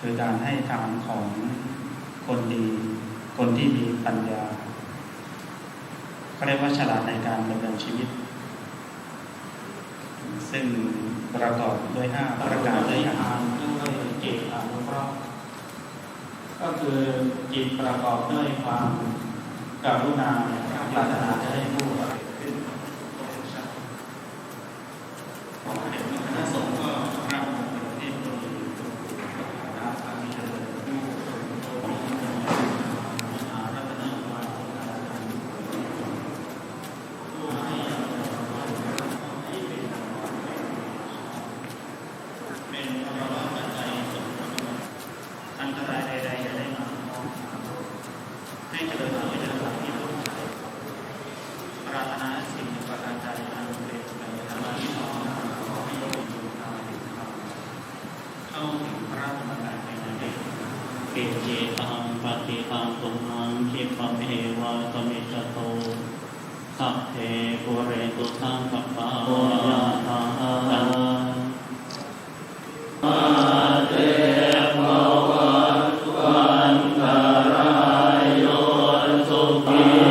คือการให้ทานของคนดี คนที่มีปัญญาเขาเรียกว่าฉลาดในการดำเนินชีวิต ซึ่งประกอบด้วยห้าประการด้วยกันทานด้วยจิตอนุเคราะห์ก็คือจิตประกอบด้วยความกรุณาปรารถนาจะได้ผู้ ของเด็กคณะสงฆ์ก็รับที่ตัวรับการมีเจริญผู้อารัตนวาเป็นภาวะปัจจัยสุขอันตราย ใดๆจะได้มาให้เจริญเจริญที่ทุกปรารถนาสิ่งประการใดอันเป็นไปตามที่น้อมขอให้โยมดูตามเข้าถึงพระธรรมกายในนั้นเองเกจิตังปฏิตังตุมังคิปเมวะสมิจโตสัพเพปุเรตุสังกปปา القيم